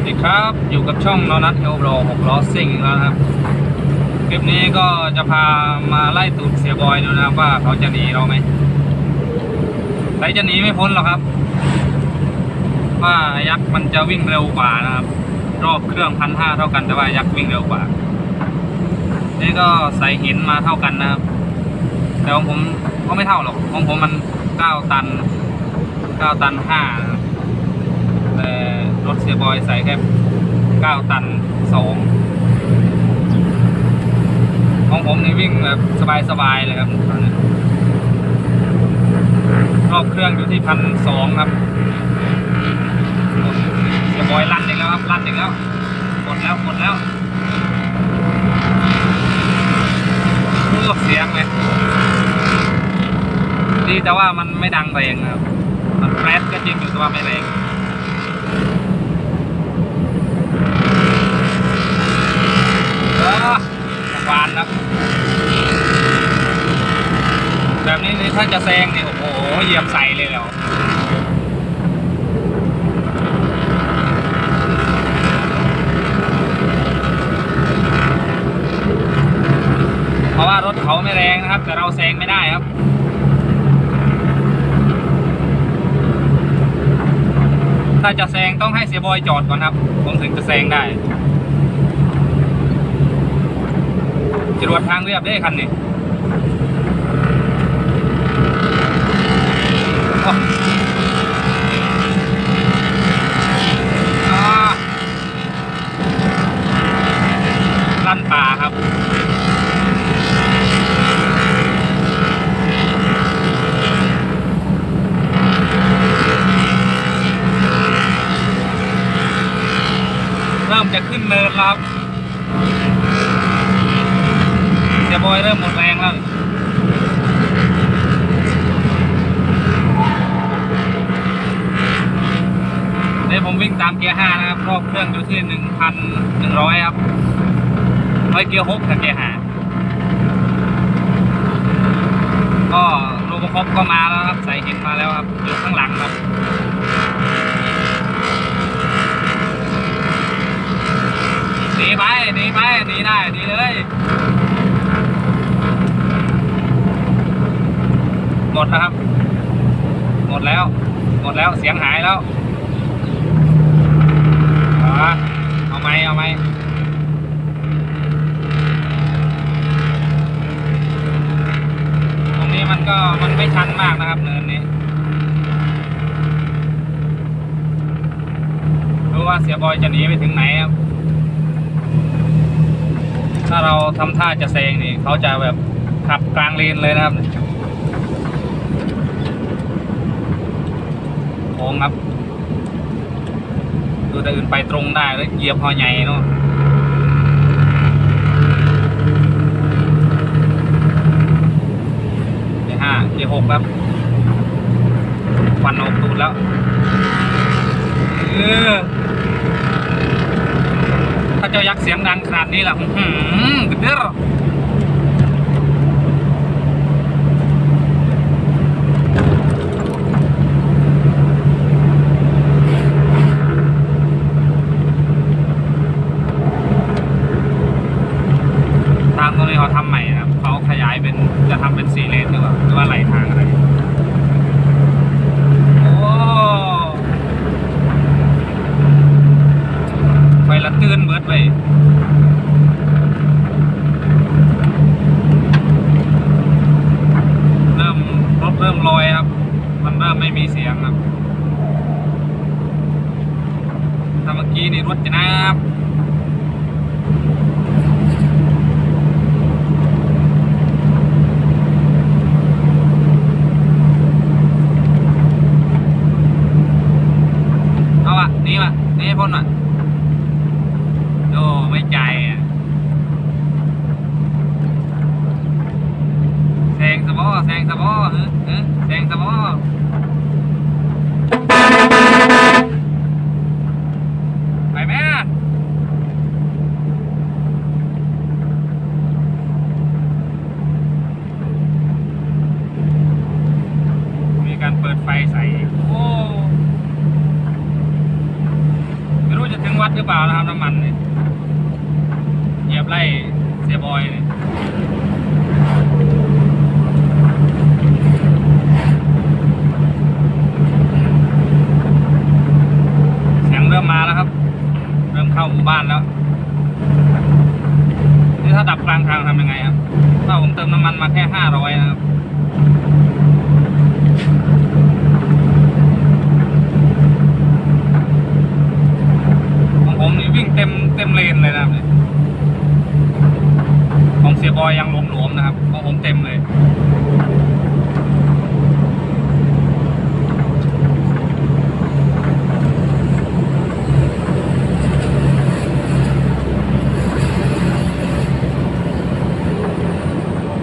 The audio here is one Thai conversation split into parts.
วัสดีครับ อยู่กับช่องนอนัทเฮลโบรหกล้อซิ่งแล้วครับ คลิปนี้ก็จะพามาไล่ตูดเสียบอยดูนะว่าเขาจะหนีเราไหมใครจะหนีไม่พ้นหรอกครับ ว่ายักษ์มันจะวิ่งเร็วกว่านะครับ รอบเครื่องพันห้าเท่ากันแต่ว่ายักษ์วิ่งเร็วกว่า นี่ก็ใส่หินมาเท่ากันนะครับ แต่ของผมก็ไม่เท่าหรอกของผมมันเก้าตันเก้าตันห้านะครับ รถเสียบอยใส่แค่9ตัน2ของผมนี่วิ่งแบบสบายๆเลยครับตอนนี้รอบเครื่องอยู่ที่พันสองครับ เสียบอยลั่นอีกแล้วครับลั่นอีกแล้วหมดแล้วหมดแล้วรู้เสียงเลยดีแต่ว่ามันไม่ดังแรงนะครับ มันแฟลชก็จริงอยู่แต่ว่าไม่แรง เออหวานครับ แบบ นี่ถ้าจะแซงนี่โอ้โหเหยียบใส่เลยแล้วเพราะว่ารถเขาไม่แรงนะครับ แต่เราแซงไม่ได้ครับถ้าจะแซงต้องให้เสียบอยจอดก่อนครับ ผมถึงจะแซงได้จรวดทางเรียบได้คันนี้โอ้อ่า ลั่นป่าครับเริ่มจะขึ้นเนินแล้วครับเสียบอยเริ่มหมดแรงแล้ว เดี๋ยวผมวิ่งตามเกียร์ห้านะครับรอบเครื่องอยู่ที่หนึ่งพันหนึ่งร้อยครับร้เกียร์หกกับเกียร์ห้าก็โลโบคอปก็มาแล้วครับใส่หินมาแล้วครับอยู่ข้างหลังครับหนีไปหนีไปหนีได้หนีเลยหมดแล้วครับ หมดแล้ว หมดแล้วเสียงหายแล้วเอาวะเอาไห มเอาไหมตรงนี้มันก็มันไม่ชันมากนะครับเนินนี้ดูว่าเสียบอยจะหนีไปถึงไหนครับ ถ้าเราทำท่าจะแซงนี่เขาจะแบบขับกลางเลนเลยนะครับโค้งครับูแต่อื่นไปตรงได้แล้วเหยียบพอใหญ่เนาะเกียร์ห้าเกียร์หกครับควันออกตูดแล้วเออถ้าเจ้ายักษ์เสียงดังขนาดนี้ล่ะหือเด้อทางตรงนี้เขาทำใหม่นะครับเขาขยายเป็นจะทำเป็นสี่เลนหรือเปล่าหรือว่าไหลทางอะไร โอ้ไปละตื่นเบิดไปเริ่มรถเริ่มลอยครับ มันเริ่มไม่มีเสียงครับ ถ้าเมื่อกี้นี่ รถจะนับเอาอะหนี่มาหนี่ให้พ้นมาโอ้ไม่ใจอะแซงสะบอแซงสะบอเฮ้ยเฮ้ยแซงสะบอไปแม่มีการเปิดไฟใส่โอ้ไม่รู้จะถึงวัดดหรือเปล่านะครับน้ำมันเนี่ยเหยียบไล่เสียบอยเนี่ยเสียงเริ่มมาแล้วครับ เริ่มเข้าหมู่บ้านแล้วนี่ถ้าดับกลางทางทำยังไงครับถ้าผมเติมน้ำมันมาแค่ห้าร้อยนะครับ ของผมนี่ วิ่งเต็มเต็มเลนเลยนะครับของเสียบอยยังหลวมๆนะครับของผมเต็มเลย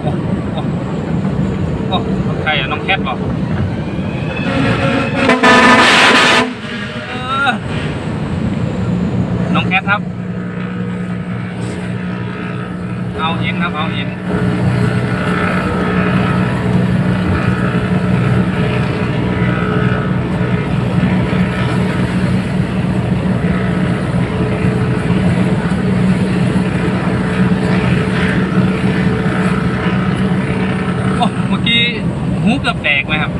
โอ้โอ้โอ้ใครอะน้องแคทบอกเออน้องแครับ เอาเองครับ เอาเองอ้เมื่อกี้หูเกือบแตกไหมครับ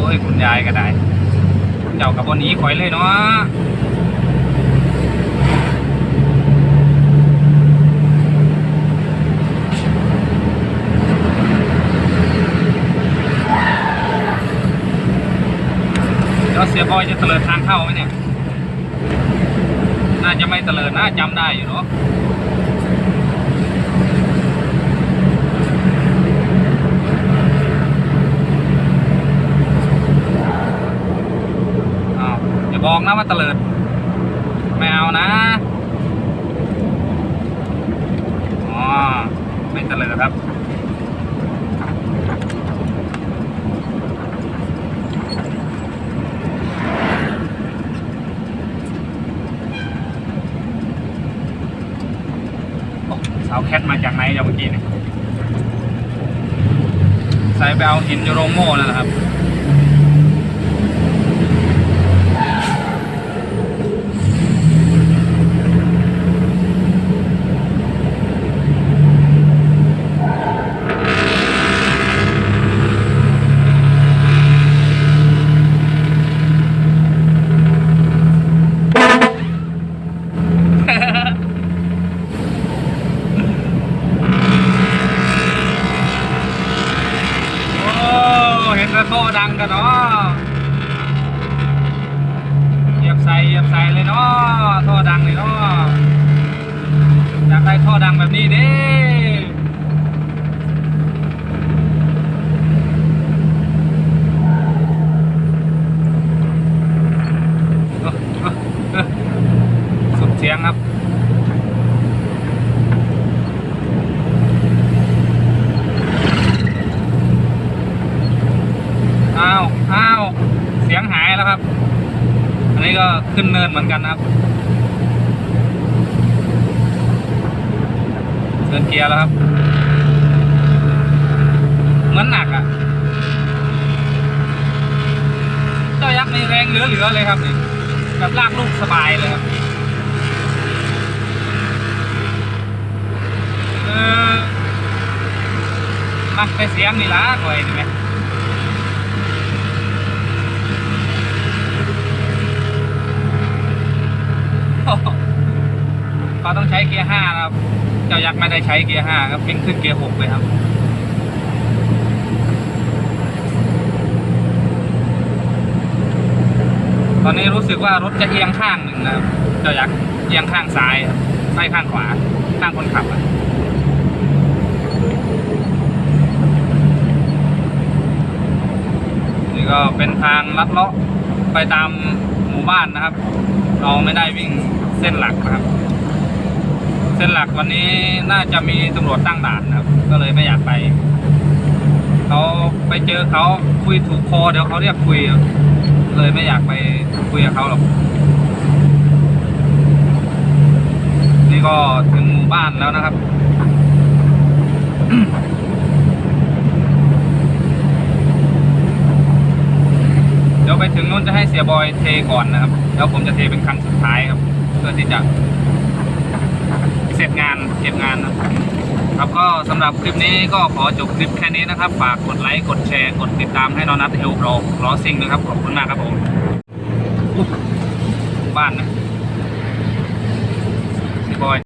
โอ้ยคุณยายก็ได้เจ้ากับวันนี้ข่อยเลยเนาะเดี๋ยวเสียบอยจะเตลิดทางเข้าไหมเนี่ย น่าจะไม่เตลิดนะจำได้อยู่เนาะ อ้าวอย่า บอกนะว่าเตลิด ไม่เอานะอ๋อไม่เตลิดครับสาวแคทมาจากไหนจาเมื่อกี้เนี่ยใส่ไปเอาหินยูโรโม่นั่นแหละครับ โอ้เห็นกระโตดังกันเนาะเหยียบใส่เหยียบใส่เลยเนาะท่อดังเลยเนาะอยากได้ท่อดัง แบบนี้เด้สุดเสียงครับอ้าวอ้าวเสียงหายแล้วครับ อันนี้ก็ขึ้นเนินเหมือนกันนะครับเดิ นเกียร์แล้วครับ เหมือนหนักอะ่ะ เจ้ายักษ์นี่แรงเหลือๆเลยครับนี่แบบลากลูกสบายเลยครับเออมักไปเสียงนี่ละก่อยดีไหม เขาต้องใช้เกียร์ห้าครับ เจ้ายักษ์ไม่ได้ใช้เกียร์ห้าครับวิ่งขึ้นเกียร์หกเลยครับตอนนี้รู้สึกว่ารถจะเอียงข้างหนึ่งนะครับเจ้ายักษ์เอียงข้างซ้ายไม่ข้างขวาข้างคนขับอะนี่ก็เป็นทางลัดเลาะไปตามหมู่บ้านนะครับ เราไม่ได้วิ่งเส้นหลักนะครับ ส้นหลักวันนี้น่าจะมีตำรวจตั้งด่านนะครับ ก็เลยไม่อยากไปเขาไปเจอเขาคุยถูกคอเดี๋ยวเขาเรียกคุย เลยไม่อยากไปคุยกับเขาหรอกนี่ก็ถึงหมู่บ้านแล้วนะครับนไปถึงนู้นจะให้เสียบอยเทก่อนนะครับ แล้วผมจะเทเป็นคันสุดท้ายครับ เพื่อที่จะ เสร็จงานเก็บงานนะครับก็สำหรับคลิปนี้ก็ขอจบคลิปแค่นี้นะครับ ฝากกดไลค์กดแชร์กดติดตามให้นอนัทเฮลโปรล้อซิ่งนะครับขอบคุณมากครับผมบ้านนะพี่บอย